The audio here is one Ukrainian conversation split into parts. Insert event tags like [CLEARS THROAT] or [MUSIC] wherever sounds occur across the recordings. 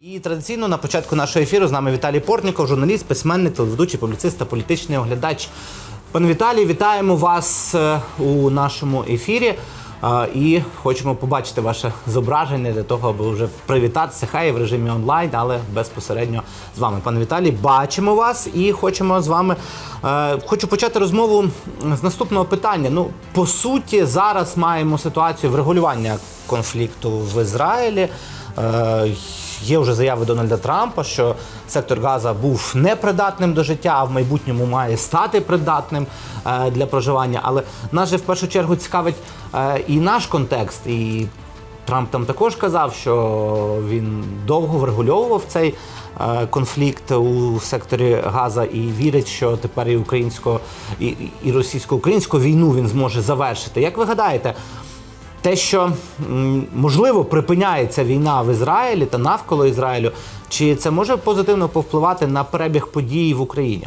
І традиційно на початку нашого ефіру з нами Віталій Портніков, журналіст, письменник, телеведучий, публіцист та політичний оглядач. Пане Віталій, вітаємо вас е, у нашому ефірі. Е, І хочемо побачити ваше зображення для того, аби вже привітатися. Хай в режимі онлайн, але безпосередньо з вами. Пане Віталій, бачимо вас і хочемо з вами. е, Хочу почати розмову з наступного питання. Ну, по суті, зараз маємо ситуацію врегулювання конфлікту в Ізраїлі. Є вже заяви Дональда Трампа, що сектор Газа був непридатним до життя, а в майбутньому має стати придатним е, для проживання. Але нас же в першу чергу цікавить е, і наш контекст. І Трамп там також казав, що він довго врегульовував цей е, конфлікт у секторі Газа і вірить, що тепер і українсько і- і російсько-українську війну він зможе завершити. Як ви гадаєте? Те, що можливо припиняється війна в Ізраїлі та навколо Ізраїлю, чи це може позитивно повпливати на перебіг подій в Україні?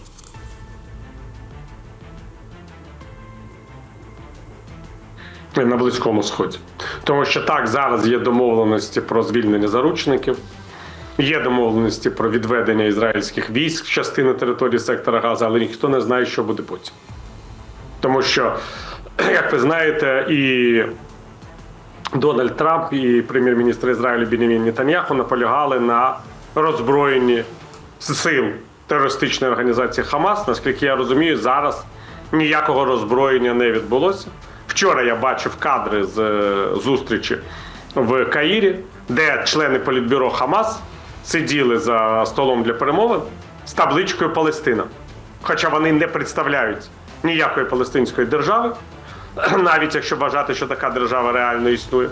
на Близькому Сході. Тому що так, зараз є домовленості про звільнення заручників, є домовленості про відведення ізраїльських військ з частини території сектора Газа, але ніхто не знає, що буде потім. Тому що, [CLEARS THROAT] як ви знаєте, і Дональд Трамп і прем'єр-міністр Ізраїлю Бенімін Нетаньяху наполягали на роззброєнні сил терористичної організації Хамас. Наскільки я розумію, зараз ніякого роззброєння не відбулося. Вчора я бачив кадри з е, зустрічі в Каїрі, де члени політбюро Хамас сиділи за столом для перемовин з табличкою Палестина. Хоча вони не представляють ніякої палестинської держави, [CLEARS THROAT] навіть якщо вважати, що така держава реально існує.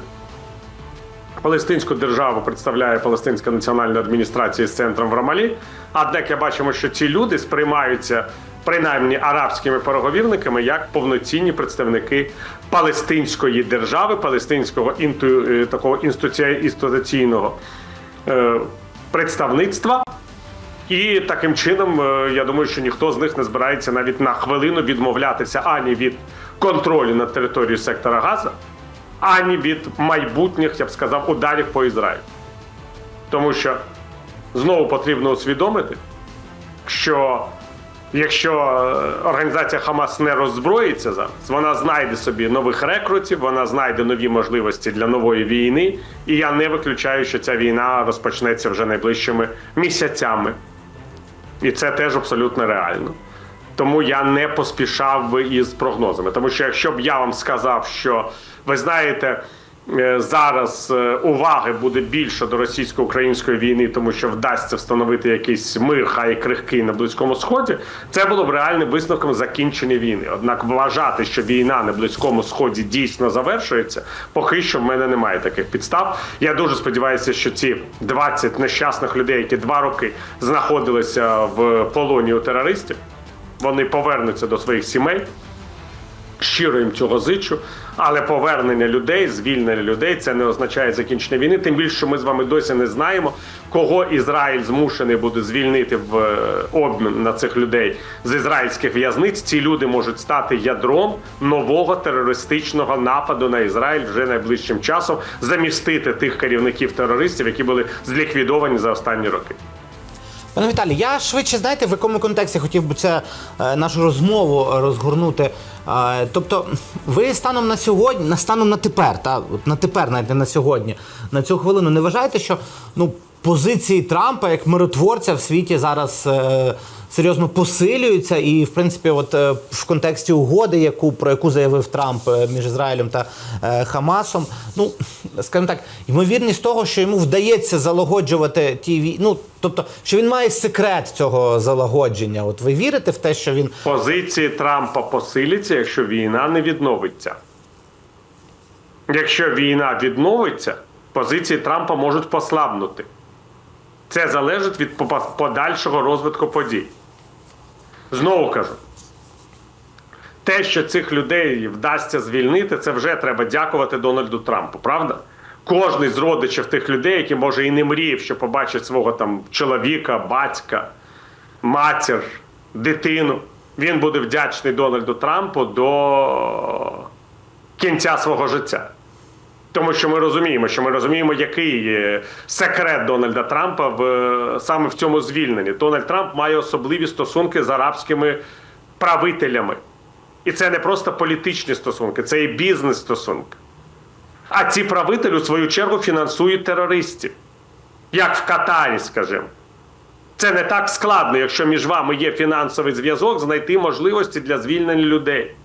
Палестинську державу представляє Палестинська національна адміністрація з центром в Рамалі. Однак я бачимо, що ці люди сприймаються принаймні арабськими переговірниками як повноцінні представники палестинської держави, палестинського інту, е, такого інституційного е, представництва. І таким чином, е, я думаю, що ніхто з них не збирається навіть на хвилину відмовлятися ані від контролю над територією сектора Газа, ані від майбутніх, я б сказав, ударів по Ізраїлю. Тому що знову потрібно усвідомити, що якщо е, організація Хамас не роззброїться зараз, вона знайде собі нових рекрутів, вона знайде нові можливості для нової війни. І я не виключаю, що ця війна розпочнеться вже найближчими місяцями. І це теж абсолютно реально. Тому я не поспішав би із прогнозами. Тому що якщо б я вам сказав, що ви знаєте, е, зараз е, уваги буде більше до російсько-української війни, тому що вдасться встановити якийсь мир, хай крихкий на близькому сході, це було б реальним висновком закінчення війни. Однак вважати, що війна на близькому сході дійсно завершується, поки що в мене немає таких підстав. Я дуже сподіваюся, що ці 20 нещасних людей, які два роки знаходилися в полоні у терористів, вони повернуться до своїх сімей. Щиро їм цього зичу, але повернення людей, звільнення людей це не означає закінчення війни. Тим більше, що ми з вами досі не знаємо, кого Ізраїль змушений буде звільнити в е, обмін на цих людей з ізраїльських в'язниць. Ці люди можуть стати ядром нового терористичного нападу на Ізраїль вже найближчим часом, замістити тих керівників терористів, які були зліквідовані за останні роки. Пане Віталій, я швидше знаєте, в якому контексті хотів би це е, нашу розмову е, розгорнути. Е, тобто, ви станом на сьогодні, на станом на тепер, та от на тепер, навіть не на сьогодні, на цю хвилину, не вважаєте, що ну позиції Трампа як миротворця в світі зараз е, серйозно посилюються, і в принципі, от е, в контексті угоди, яку про яку заявив Трамп е, між Ізраїлем та е, Хамасом, ну скажімо так, ймовірність того, що йому вдається залагоджувати ті вій... ну, тобто, що він має секрет цього залагодження. От ви вірите в те, що він Позиції Трампа посиляться, якщо війна не відновиться. Якщо війна відновиться, позиції Трампа можуть послабнути. Це залежить від подальшого розвитку подій. Знову кажу, те, що цих людей вдасться звільнити, це вже треба дякувати Дональду Трампу, правда? Кожний з родичів тих людей, які може і не мріяв, що побачить свого там чоловіка, батька, матір, дитину. Він буде вдячний Дональду Трампу до кінця свого життя. Тому що ми розуміємо, що ми розуміємо, який є секрет Дональда Трампа в саме в цьому звільненні. Дональд Трамп має особливі стосунки з арабськими правителями. І це не просто політичні стосунки, це і бізнес-стосунки. А ці правителі, у свою чергу, фінансують терористів, як в Катарі, скажімо. Це не так складно, якщо між вами є фінансовий зв'язок, знайти можливості для звільнення людей.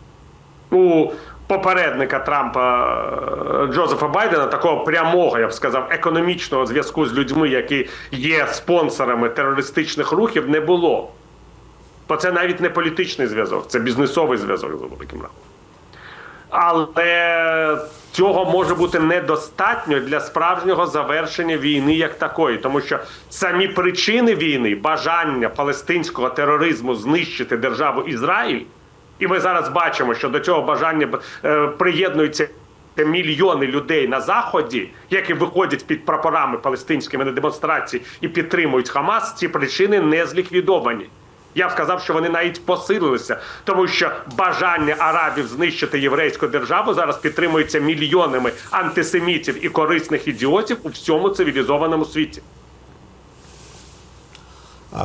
У попередника Трампа е, Джозефа Байдена такого прямого, я б сказав, економічного зв'язку з людьми, які є спонсорами терористичних рухів, не було. Бо це навіть не політичний зв'язок, це бізнесовий зв'язок за великим рахунком. Але цього може бути недостатньо для справжнього завершення війни як такої, тому що самі причини війни, бажання палестинського тероризму знищити державу Ізраїль, і ми зараз бачимо, що до цього бажання е, приєднуються мільйони людей на заході, які виходять під прапорами палестинськими на демонстрації і підтримують Хамас. Ці причини не зліквідовані. Я б сказав, що вони навіть посилилися, тому що бажання арабів знищити єврейську державу зараз підтримується мільйонами антисемітів і корисних ідіотів у всьому цивілізованому світі.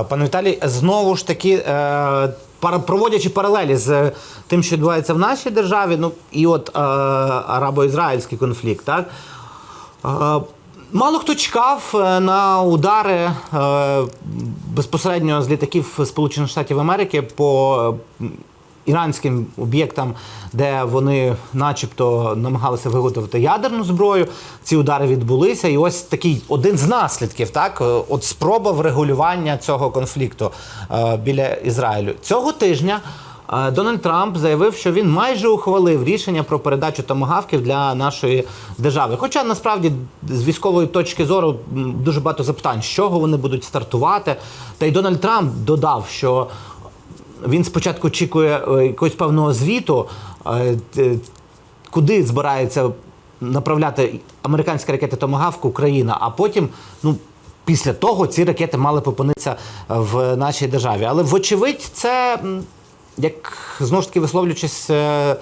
Пане Віталій, знову ж таки, е, проводячи паралелі з тим, що відбувається в нашій державі, ну і от е, арабо-ізраїльський конфлікт, так. Е, Мало хто чекав е, на удари е, безпосередньо з літаків Сполучених Штатів Америки по е, іранським об'єктам, де вони, начебто, намагалися виготовити ядерну зброю. Ці удари відбулися, і ось такий один з наслідків, так, е, от спроба врегулювання цього конфлікту е, біля Ізраїлю. Цього тижня. е, Дональд Трамп заявив, що він майже ухвалив рішення про передачу томагавків для нашої держави. Хоча насправді з військової точки зору дуже багато запитань, з чого вони будуть стартувати. Та й Дональд Трамп додав, що він спочатку очікує е, якогось певного звіту, е, куди збирається направляти американські ракети Томагавк Україна, а потім, ну. Після того ці ракети мали б опинитися в нашій державі. Але вочевидь, це як знову ж таки висловлюючись, е,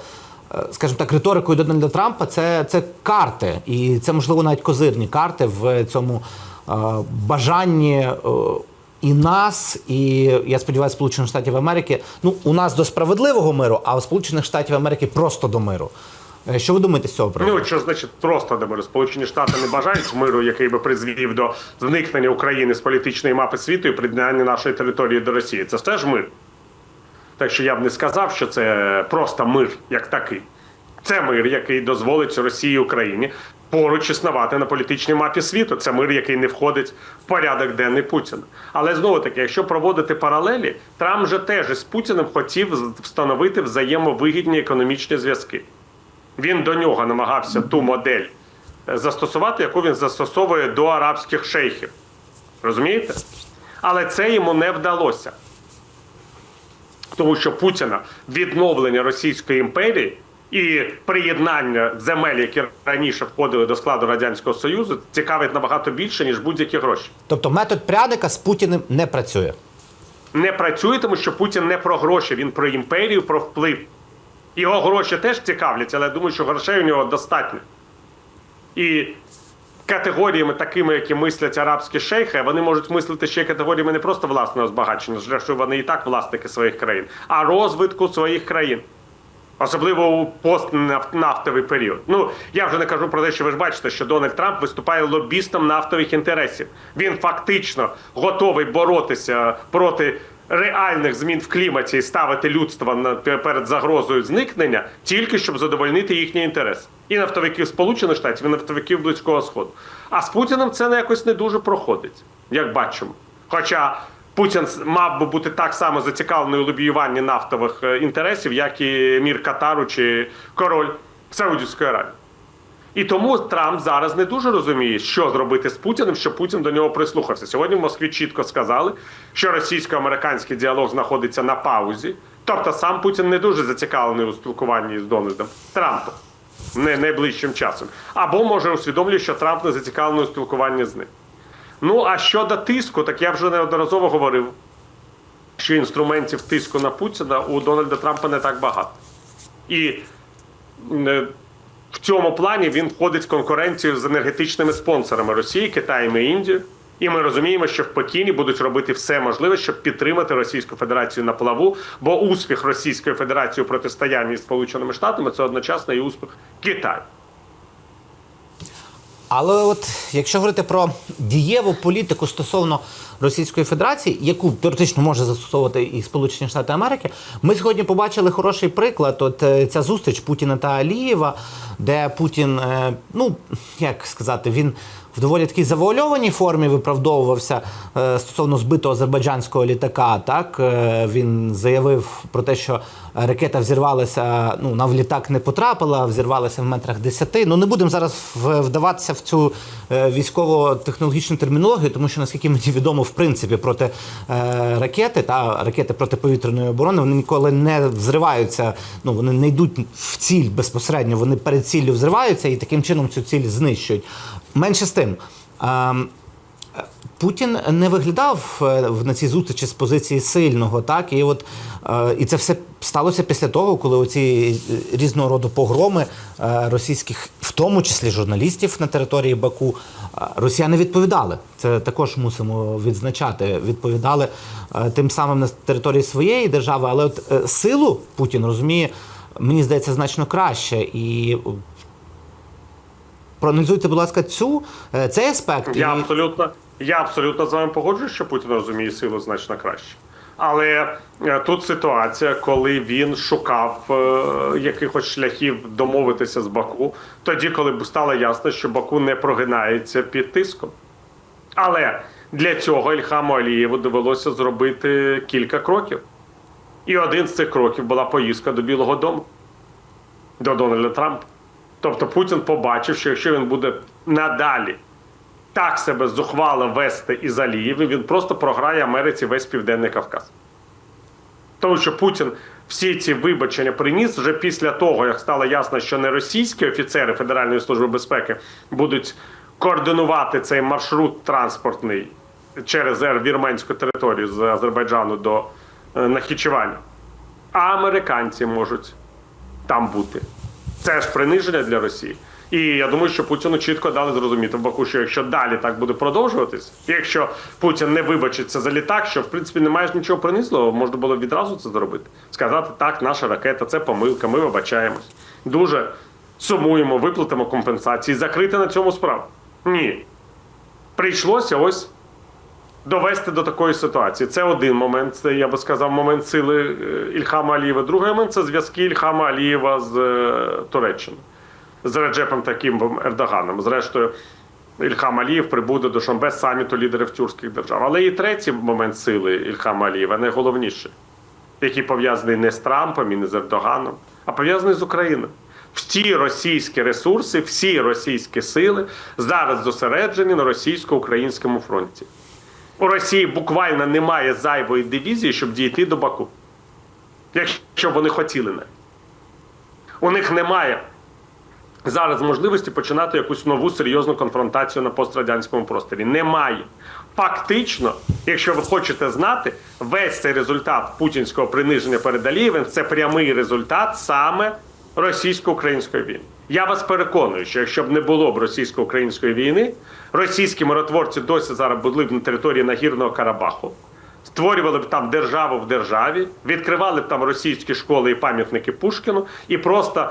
скажімо так, риторикою Дональда Трампа, це, це карти, і це можливо навіть козирні карти в цьому бажанні. І нас, і я сподіваюся, Сполучених Штатів Америки. Ну, у нас до справедливого миру, а у Сполучених Штатів Америки просто до миру. Е, Що ви думаєте з цього приводу? Ну що значить просто до миру? Сполучені Штати не бажають миру, який би призвів до зникнення України з політичної мапи світу і приєднання нашої території до Росії. Це теж мир. Так що я б не сказав, що це просто мир як такий. Це мир, який дозволить Росії і Україні поруч існувати на політичній мапі світу. Це мир, який не входить в порядок денний Путіна. Але знову таки, якщо проводити паралелі, Трамп же теж із Путіним хотів встановити взаємовигідні економічні зв'язки. Він до нього намагався ту модель е, застосувати, яку він застосовує до арабських шейхів. Розумієте? Але це йому не вдалося. Тому що Путіна відновлення Російської імперії і приєднання земель, які раніше входили до складу Радянського Союзу, цікавить набагато більше, ніж будь-які гроші. Тобто метод пряника з Путіним не працює. Не працює, тому що Путін не про гроші, він про імперію, про вплив. Його гроші теж цікавлять, але я думаю, що грошей у нього достатньо. І категоріями, такими, які мислять арабські шейхи, вони можуть мислити ще й категоріями не просто власного збагачення, зрештою вони і так власники своїх країн, а розвитку своїх країн. Особливо у постнафтовий період. Ну я вже не кажу про те, що ви ж бачите, що Дональд Трамп виступає лобістом нафтових інтересів. Він фактично готовий боротися проти реальних змін в кліматі і ставити людство перед загрозою зникнення, тільки щоб задовольнити їхні інтереси. І нафтовиків Сполучених Штатів, і нафтовиків Близького Сходу. А з Путіним це якось не дуже проходить, як бачимо. Хоча Путін мав би бути так само зацікавлений у лобіюванні нафтових е, інтересів, як і мір Катару чи король Саудівської Аравії. І тому Трамп зараз не дуже розуміє, що зробити з Путіним, щоб Путін до нього прислухався. Сьогодні в Москві чітко сказали, що російсько-американський діалог знаходиться на паузі. Тобто сам Путін не дуже зацікавлений у спілкуванні з Дональдом Трампом не найближчим часом. Або може усвідомлює, що Трамп не зацікавлений у спілкуванні з ним. Ну а щодо тиску, так я вже неодноразово говорив, що інструментів тиску на Путіна у Дональда Трампа не так багато. І е, В цьому плані він входить в конкуренцію з енергетичними спонсорами Росії, Китаєм і Індією. І ми розуміємо, що в Пекіні будуть робити все можливе, щоб підтримати Російську Федерацію на плаву, бо успіх Російської Федерації у протистоянні з Сполученими Штатами це одночасно і успіх Китаю. Але от якщо говорити про дієву політику стосовно Російської Федерації, яку теоретично може застосовувати і Сполучені Штати Америки, ми сьогодні побачили хороший приклад. От е, ця зустріч Путіна та Алієва, де Путін, е, ну як сказати, він в доволі такій завуальованій формі виправдовувався е, стосовно збитого азербайджанського літака. Так Е, він заявив про те, що ракета взірвалася, ну на літак не потрапила, взірвалася в метрах 10. Ну не будемо зараз вдаватися в цю е, військово-технологічну термінологію, тому що наскільки мені відомо, в принципі, проти ракети та ракети протиповітряної оборони вони ніколи не взриваються. Ну вони не йдуть в ціль безпосередньо. Вони перед ціллю взриваються і таким чином цю ціль знищують. Менше з тим. Путін не виглядав е, на цій зустрічі з позиції сильного, так і от е, і це все сталося після того, коли оці різного роду погроми е, російських, в тому числі журналістів на території Баку, росіяни відповідали. Це також мусимо відзначати. Відповідали тим самим на території своєї держави, але от силу Путін розуміє, мені здається, значно краще і. Проаналізуйте, будь ласка, цю е, цей аспект. Я і- абсолютно, я абсолютно з вами погоджуюсь, що Путін розуміє силу значно краще. Але е, тут ситуація, коли він шукав е, якихось шляхів домовитися з Баку, тоді, коли б стало ясно, що Баку не прогинається під тиском. Але для цього Ільхаму Алієву довелося зробити кілька кроків. І один з цих кроків була поїздка до Білого Дому, до Дональда Трампа. Тобто Путін побачив, що якщо він буде надалі так себе зухвало вести із Алієвим, він просто програє Америці весь Південний Кавказ. Тому що Путін всі ці вибачення приніс вже після того, як стало ясно, що не російські офіцери Федеральної служби безпеки будуть координувати цей маршрут транспортний через вірменську територію з Азербайджану до е, а американці можуть там бути. Це ж приниження для Росії. І я думаю, що Путіну чітко дали зрозуміти в Баку, що якщо далі так буде продовжуватись, якщо Путін не вибачиться за літак, що в принципі немає ж нічого принизливого, можна було відразу це зробити. Сказати, так, наша ракета, це помилка, ми вибачаємось. Дуже сумуємо, виплатимо компенсації, закрити на цьому справу. Ні. Прийшлося ось довести до такої ситуації. Це один момент, це я би сказав, момент сили е, Ільхама Алієва. Другий момент це зв'язки Ільхама Алієва з е, Туреччиною, з Реджепом Таким Ердоганом. Зрештою, Ільхам Алієв прибуде до Шамбе саміту лідерів тюркських держав. Але і третій момент сили Ільхама Алієва, найголовніший, який пов'язаний не з Трампом і не з Ердоганом, а пов'язаний з Україною. Всі російські ресурси, всі російські сили зараз зосереджені на російсько-українському фронті. У Росії буквально немає зайвої дивізії, щоб дійти до Баку. Якщо б вони хотіли не. У них немає зараз можливості починати якусь нову серйозну конфронтацію на пострадянському просторі. Немає. Фактично, якщо ви хочете знати, весь цей результат путінського приниження перед Алієвим це прямий результат саме російсько-української війни. Я вас переконую, що якщо б не було б російсько-української війни, російські миротворці досі зараз були б на території Нагірного Карабаху, створювали б там державу в державі, відкривали б там російські школи і пам'ятники Пушкіну, і просто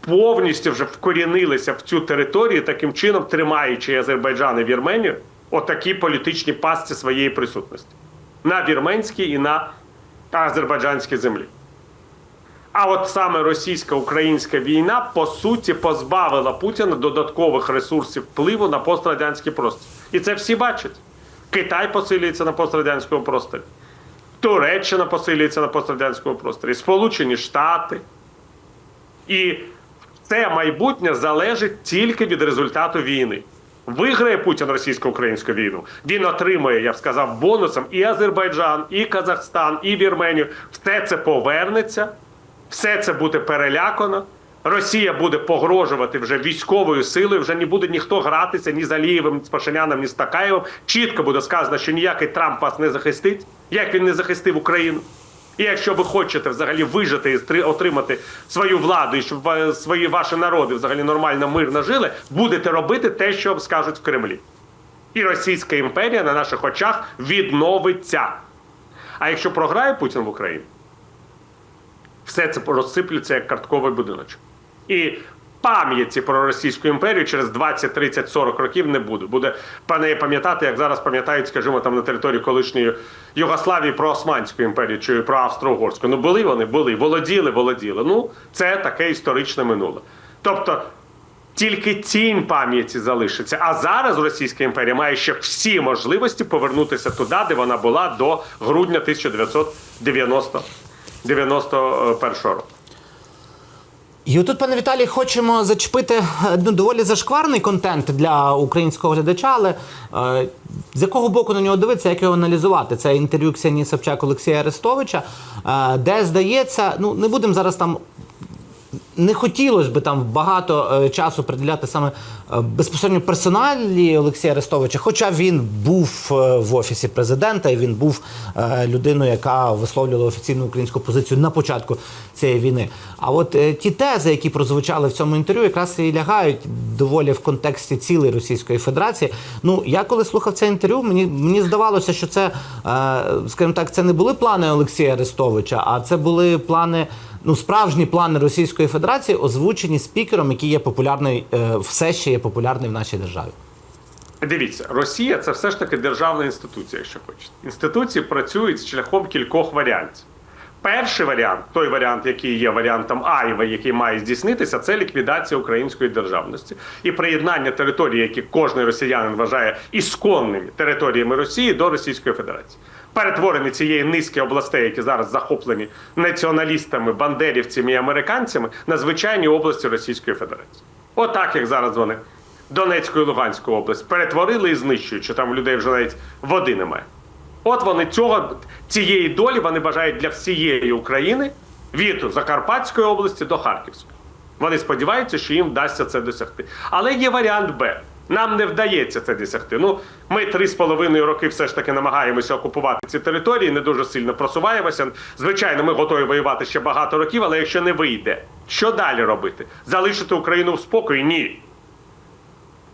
повністю вже вкорінилися в цю територію, таким чином тримаючи Азербайджан і Вірменію отакі політичні пастці своєї присутності на вірменській і на азербайджанській землі. А от саме російсько-українська війна по суті позбавила Путіна додаткових ресурсів впливу на пострадянський простір. І це всі бачать. Китай посилюється на пострадянському просторі, Туреччина посилюється на пострадянському просторі, Сполучені Штати. І це майбутнє залежить тільки від результату війни. Виграє Путін російсько-українську війну. Він отримує, я б сказав, бонусом і Азербайджан, і Казахстан, і Вірменію. Все це повернеться, все це буде перелякано. Росія буде погрожувати вже військовою силою. Вже не буде ніхто гратися ні з Алієвим, ні з Пашиняном, ні з Такаєвим. Чітко буде сказано, що ніякий Трамп вас не захистить, як він не захистив Україну. І якщо ви хочете взагалі вижити і отримати свою владу, і щоб свої ваші народи взагалі нормально мирно жили, будете робити те, що вам скажуть в Кремлі. І Російська імперія на наших очах відновиться. А якщо програє Путін в Україні, все це розсиплеться як картковий будиночок. І пам'яті про Російську імперію через 20, 30, 40 років не буде. Буде пане пам'ятати, як зараз пам'ятають, скажімо, там на території колишньої Югославії про Османську імперію чи про Австро-Угорську. Ну були вони, були, володіли, володіли. Ну, це таке історичне минуле. Тобто. Тільки тінь пам'яті залишиться. А зараз Російська імперія має ще всі можливості повернутися туди, де вона була до грудня 1991 року. І отут, пане Віталій, хочемо зачепити ну, доволі зашкварний контент для українського глядача, але е, з якого боку на нього дивитися, як його аналізувати? Це інтерв'ю Ксенії Собчак Олексія Арестовича, е, де здається, ну не будемо зараз там. Не хотілося б там багато е, часу приділяти саме е, безпосередньо персоналі Олексія Арестовича, хоча він був е, в офісі президента і він був людиною, яка висловлювала офіційну українську позицію на початку цієї війни. А от ті тези, які прозвучали в цьому інтерв'ю, якраз і лягають доволі в контексті цілої Російської Федерації. Ну я коли слухав це інтерв'ю, мені мені здавалося, що це, скажімо так, це не були плани Олексія Арестовича, а це були плани. Ну, справжні плани Російської Федерації озвучені спікером, який є популярний, е, все ще є популярний в нашій державі. Дивіться, Росія це все ж таки державна інституція, якщо хочете. Інституції працюють шляхом кількох варіантів. Перший варіант, той варіант, який є варіантом Аєва, який має здійснитися, це ліквідація української державності і приєднання територій, які кожен росіянин вважає ісконними територіями Росії до Російської Федерації. Перетворення цієї низки областей, які зараз захоплені націоналістами, бандерівцями і американцями, на звичайні області Російської Федерації. Отак, як зараз вони Донецьку і Луганську область перетворили і знищують, що там людей вже навіть води немає. От вони цього цієї долі вони бажають для всієї України від Закарпатської області до Харківської. Вони сподіваються, що їм вдасться це досягти. Але є варіант Б. Нам не вдається це досягти. Ну, ми три з половиною роки все ж таки намагаємося окупувати ці території, не дуже сильно просуваємося. Звичайно, ми готові воювати ще багато років, але якщо не вийде, що далі робити? Залишити Україну в спокої? Ні.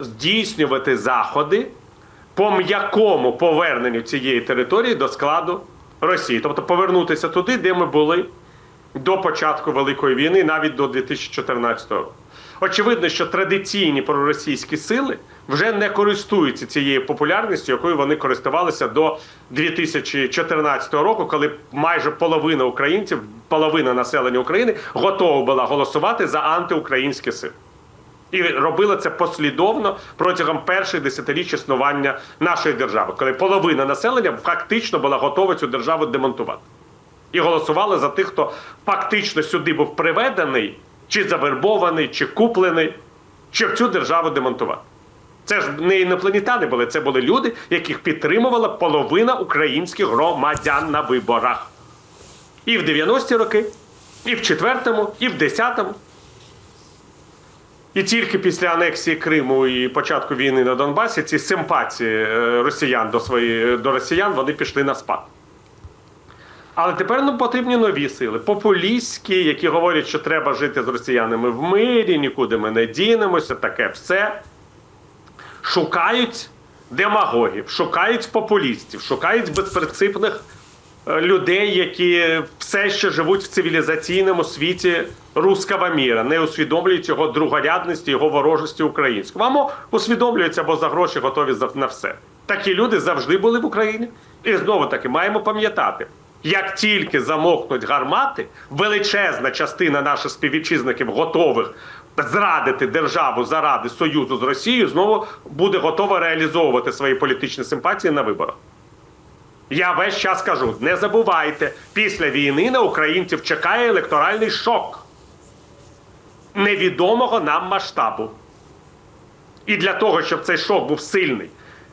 Здійснювати заходи по м'якому поверненню цієї території до складу Росії, тобто повернутися туди, де ми були до початку Великої війни, навіть до 2014 року. Очевидно, що традиційні проросійські сили вже не користуються цією популярністю, якою вони користувалися до 2014 року, коли майже половина українців, половина населення України готова була голосувати за антиукраїнські сили. І робила це послідовно протягом перших десятиріч існування нашої держави, коли половина населення фактично була готова цю державу демонтувати. І голосували за тих, хто фактично сюди був приведений, чи завербований, чи куплений, щоб цю державу демонтувати. Це ж не інопланетяни були, це були люди, яких підтримувала половина українських громадян на виборах. І в 90-ті роки, і в 4-му, і в 10-му. І тільки після анексії Криму і початку війни на Донбасі ці симпатії е, росіян до свої, до росіян вони пішли на спад. Але тепер нам потрібні нові сили, популістські, які говорять, що треба жити з росіянами в мирі, нікуди ми не дінемося, таке все. Шукають демагогів, шукають популістів, шукають безпринципних е, людей, які все ще живуть в цивілізаційному світі руского міра, не усвідомлюють його другорядності, його ворожості українського. Або усвідомлюються, або за гроші готові на все. Такі люди завжди були в Україні. І знову таки маємо пам'ятати. Як тільки замокнуть гармати, величезна частина наших співвітчизників готових зрадити державу заради союзу з Росією, знову буде готова реалізовувати свої політичні симпатії на виборах. Я весь час кажу: не забувайте, після війни на українців чекає електоральний шок невідомого нам масштабу. І для того, щоб цей шок був сильний,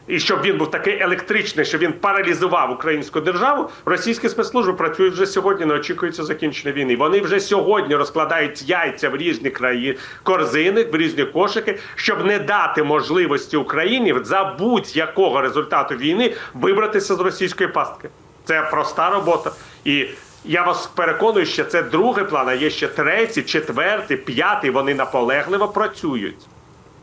і щоб він був такий електричний, що він паралізував українську державу, російські спецслужби працюють вже сьогодні, не очікується закінчення війни. Вони вже сьогодні розкладають яйця в різні краї корзини, в різні кошики, щоб не дати можливості Україні за будь-якого результату війни вибратися з російської пастки. Це проста робота. І Я вас переконую, що це другий план, а є ще третій, четвертий, п'ятий. Вони наполегливо працюють.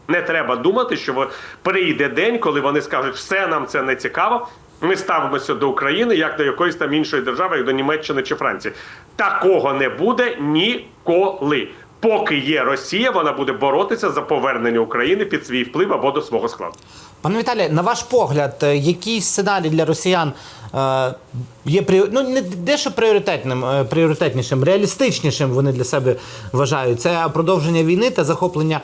Не треба думати, що прийде день, коли вони скажуть, все нам це не цікаво. Ми ставимося до України як до якоїсь там іншої держави, як до Німеччини чи Франції. Такого не буде ніколи. Поки є Росія, вона буде боротися за повернення України під свій вплив або до свого складу. Пане Віталій, на ваш погляд, е, який сценарій для росіян є ну, не дещо пріоритетним, е, пріоритетнішим, реалістичнішим вони для себе вважають? Це продовження війни та захоплення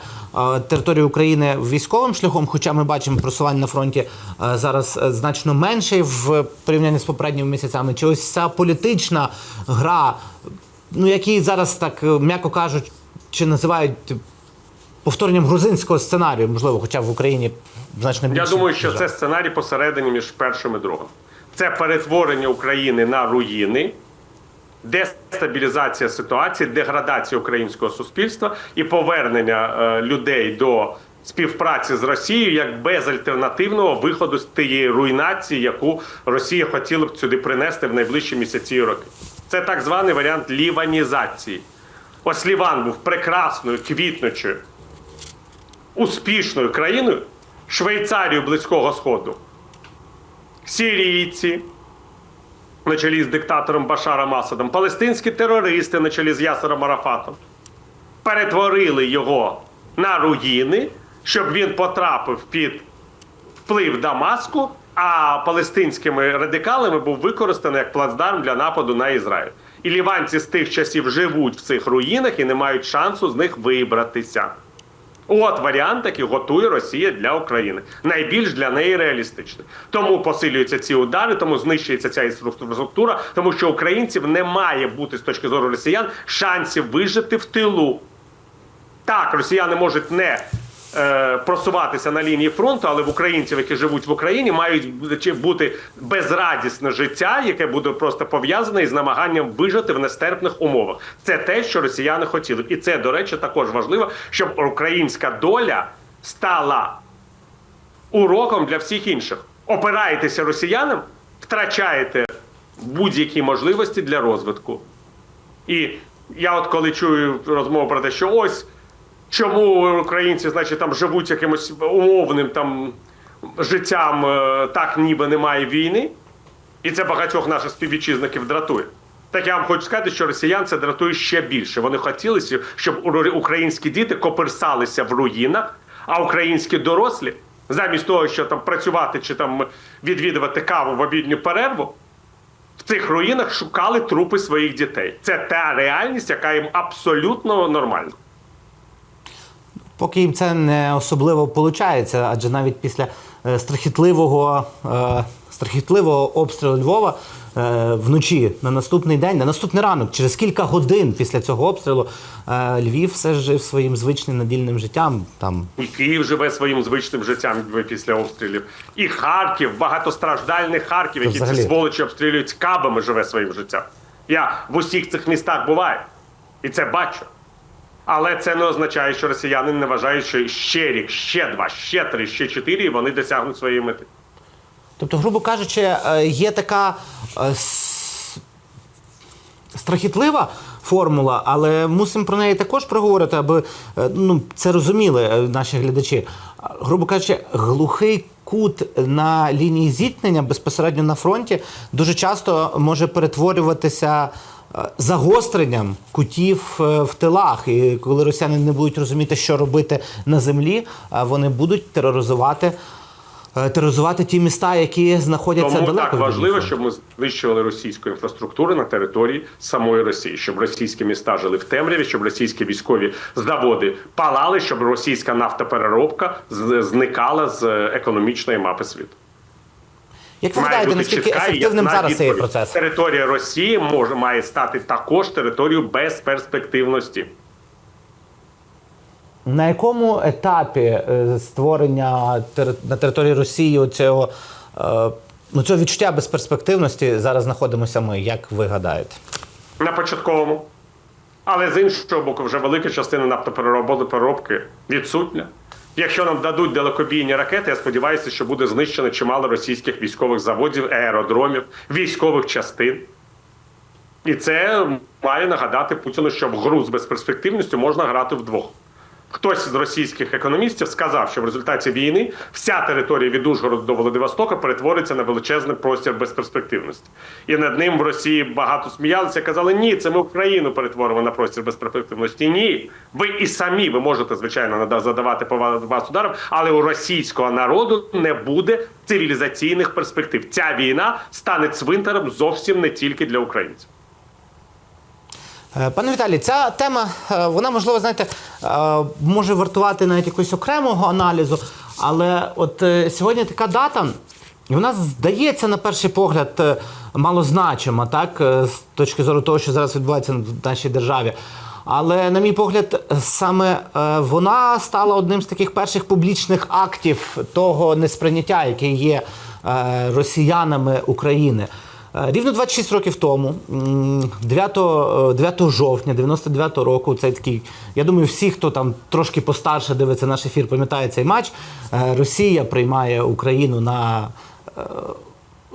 території України військовим шляхом. Хоча ми бачимо просування на фронті е, зараз е, значно менше в порівнянні з попередніми місяцями. Чи ось ця політична гра, ну які зараз так м'яко кажуть, чи називають повторенням грузинського сценарію, можливо, хоча в Україні значно більше. Я думаю, що це сценарій посередині між першим і другим. Це перетворення України на руїни, дестабілізація ситуації, деградація українського суспільства і повернення е, людей до співпраці з Росією як безальтернативного виходу з тієї руйнації, яку Росія хотіла б сюди принести в найближчі місяці і роки. Це так званий варіант ліванізації. Ось Ліван був прекрасною, квітнучою, успішною країною, Швейцарію Близького Сходу, сирійці на чолі з диктатором Башаром Асадом, палестинські терористи на чолі з Ясером Арафатом перетворили його на руїни, щоб він потрапив під вплив Дамаску, а палестинськими радикалами був використаний як плацдарм для нападу на Ізраїль. І ліванці з тих часів живуть в цих руїнах і не мають шансу з них вибратися. От варіант, який готує Росія для України. Найбільш для неї реалістичний. Тому посилюються ці удари, тому знищується ця інфраструктура, тому що українців не має бути з точки зору росіян шансів вижити в тилу. Так, росіяни можуть не просуватися на лінії фронту, але в українців, які живуть в Україні, мають бути безрадісне життя, яке буде просто пов'язане із намаганням вижити в нестерпних умовах. Це те, що росіяни хотіли, і це, до речі, також важливо, щоб українська доля стала уроком для всіх інших. Опираєтеся росіянам, втрачаєте будь-які можливості для розвитку. І я от коли чую розмову про те, що ось чому українці, значить, там живуть якимось умовним там життям, е, так ніби немає війни, і це багатьох наших співвітчизників дратує. Так я вам хочу сказати, що росіян це дратує ще більше. Вони хотіли, щоб українські діти коперсалися в руїнах, а українські дорослі, замість того, що там працювати чи там відвідувати каву в обідню перерву, в цих руїнах шукали трупи своїх дітей. Це та реальність, яка їм абсолютно нормальна. Поки їм це не особливо виходить, адже навіть після е, страхітливого, е, страхітливого обстрілу Львова е, вночі на наступний день, на наступний ранок, через кілька годин після цього обстрілу, Львів все ж жив своїм звичним надільним життям. Там І Київ живе своїм звичним життям після обстрілів. І Харків, багатостраждальний Харків, який ці сволочі обстрілюють кабами, живе своїм життям. Я в усіх цих містах буваю і це бачу. Але це не означає, що росіяни не вважають, що ще рік, ще два, ще три, ще чотири, і вони досягнуть своєї мети. Тобто, грубо кажучи, е, є така е, страхітлива формула, але мусимо про неї також проговорити, аби е, ну, це розуміли наші глядачі. Грубо кажучи, глухий кут на лінії зіткнення безпосередньо на фронті дуже часто може перетворюватися. Загостренням кутів е, в тилах, і коли росіяни не будуть розуміти, що робити на землі, е, вони будуть тероризувати е, тероризувати ті міста, які знаходяться Тому далеко так важливо, щоб ми знищували російську інфраструктуру на території самої Росії, щоб російські міста жили в темряві, щоб російські військові заводи палали, щоб російська нафтопереробка зникала з економічної мапи світу. Як ви гадаєте, наскільки чітка ефективним зараз цей процес? Територія Росії може має стати також територією безперспективності. На якому етапі е, створення на території Росії цього, ну, цього відчуття безперспективності зараз знаходимося ми? Як ви гадаєте? на початковому. Але з іншого боку, вже велика частина нафтопереробки відсутня. Якщо нам дадуть далекобійні ракети, я сподіваюся, що буде знищено чимало російських військових заводів, аеродромів, військових частин. І це має нагадати Путіну, що в гру з безперспективністю можна грати вдвох. Хтось з російських економістів сказав, що в результаті війни вся територія від Ужгорода до Владивостока перетвориться на величезний простір безперспективності. І над ним в Росії багато сміялися, казали, ні, це ми Україну перетворимо на простір безперспективності. Ні, ви і самі ви можете звичайно задавати по вас ударів, але у російського народу не буде цивілізаційних перспектив. Ця війна стане цвинтарем зовсім не тільки для українців. Е, Пане Віталій, ця тема, е, вона можливо, знаєте, е, може вартувати навіть якогось окремого аналізу, але от сьогодні така дата, і вона здається на перший погляд малозначима, так, з точки зору того, що зараз відбувається в нашій державі. Але, на мій погляд, саме вона стала одним з таких перших публічних актів того несприйняття, яке є росіянами України. Е, Рівно 26 років тому, 9, е, 9 жовтня 99 року, цей такий, я думаю, всі, хто там трошки постарше дивиться наш ефір, пам'ятає цей матч. Е, Росія приймає Україну на е,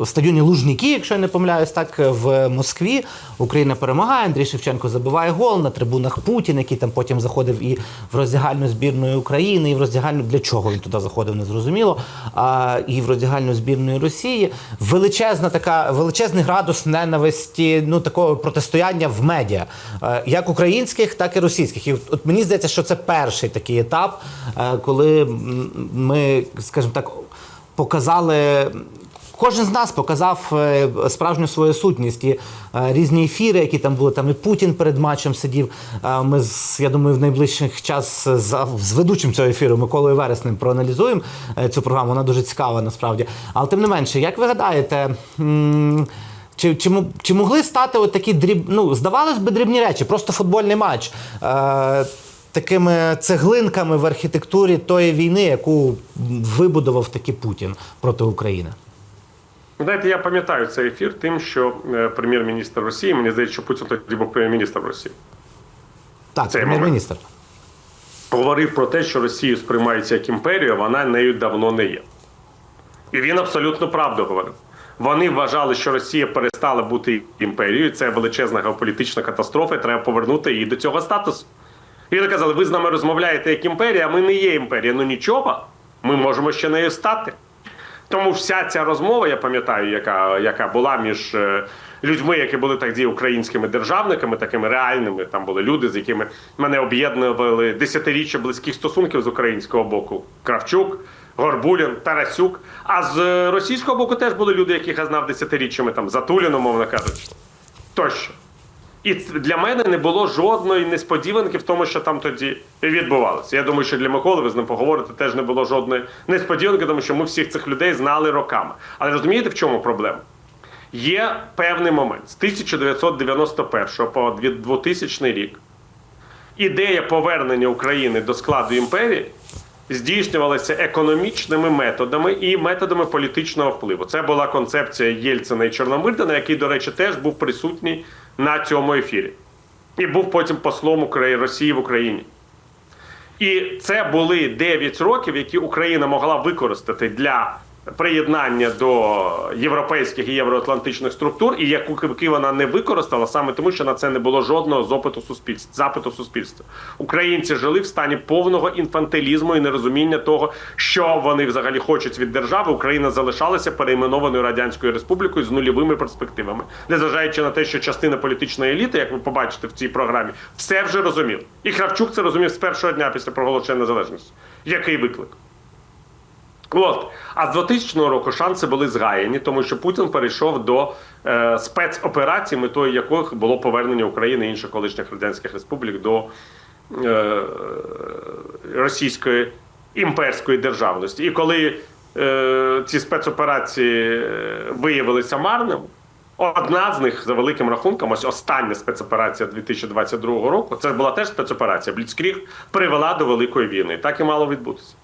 стадіоні Лужніки, якщо я не помиляюсь, так в Москві. Україна перемагає. Андрій Шевченко забиває гол на трибунах Путін, який там потім заходив і в роздягальну збірної України, і в роздягальну для чого він туди заходив, не зрозуміло. А, і в роздягальну збірної Росії. Величезна така, величезний градус ненависті, ну такого протистояння в медіа, е, як українських, так і російських. І от, от мені здається, що це перший такий етап, е, коли ми, скажімо так, показали. Кожен з нас показав е, справжню свою сутність і е, різні ефіри, які там були. Там і Путін перед матчем сидів. Е, Ми з- я думаю, в найближчих час з, ведучим цього ефіру Миколою Вереснем проаналізуємо цю програму. Вона дуже цікава насправді. Але тим не менше, як ви гадаєте? Чи, чи, чи могли стати от такі дріб, ну, здавалось би, дрібні речі, просто футбольний матч е, такими цеглинками в архітектурі тої війни, яку вибудував таки Путін проти України? Знаєте, я пам'ятаю цей ефір тим, що е, прем'єр-міністр Росії, мені здається, що Путін тоді був прем'єр-міністр Росії, Так, Цей прем'єр-міністр. говорив про те, що Росію сприймається як імперію, а вона нею давно не є. І він абсолютно правду говорив. Вони вважали, що Росія перестала бути імперією. Це величезна геополітична катастрофа, і треба повернути її до цього статусу. І вони казали, ви з нами розмовляєте як імперія, а ми не є імперія. Ну нічого, ми можемо ще нею стати. Тому вся ця розмова, я пам'ятаю, яка, яка була між е, людьми, які були тоді українськими державниками, такими реальними. Там були люди, з якими мене об'єднували десятиріччя близьких стосунків з українського боку. Кравчук, Горбулін, Тарасюк. А з російського боку теж були люди, яких я знав десятиріччями, там Затулін, умовно кажучи. Тощо. І для мене не було жодної несподіванки в тому, що там тоді відбувалося. Я думаю, що для Миколи ви з ним поговорите теж не було жодної несподіванки, тому що ми всіх цих людей знали роками. Але розумієте, в чому проблема? Є певний момент з 1991 по 2000 рік. Ідея повернення України до складу імперії здійснювалася економічними методами і методами політичного впливу. Це була концепція Єльцина і Чорномирдина, який, до речі, теж був присутній на цьому ефірі. І був потім послом України Росії в Україні. І це були 9 років, які Україна могла використати для приєднання до європейських і євроатлантичних структур, і яку вона не використала саме тому, що на це не було жодного запиту суспільства. Запиту суспільства. Українці жили в стані повного інфантилізму і нерозуміння того, що вони взагалі хочуть від держави. Україна залишалася перейменованою радянською республікою з нульовими перспективами, незважаючи на те, що частина політичної еліти, як ви побачите в цій програмі, все вже розумів. І Кравчук це розумів з першого дня після проголошення незалежності. Який виклик? От. А з 2000 року шанси були згаяні, тому що Путін перейшов до е, спецоперацій, метою яких було повернення України і інших колишніх радянських республік до е, російської імперської державності. І коли е, ці спецоперації е, виявилися марними, одна з них за великим рахунком, ось остання спецоперація 2022 року, це була теж спецоперація. Бліцкріг привела до великої війни. Так і мало відбутися.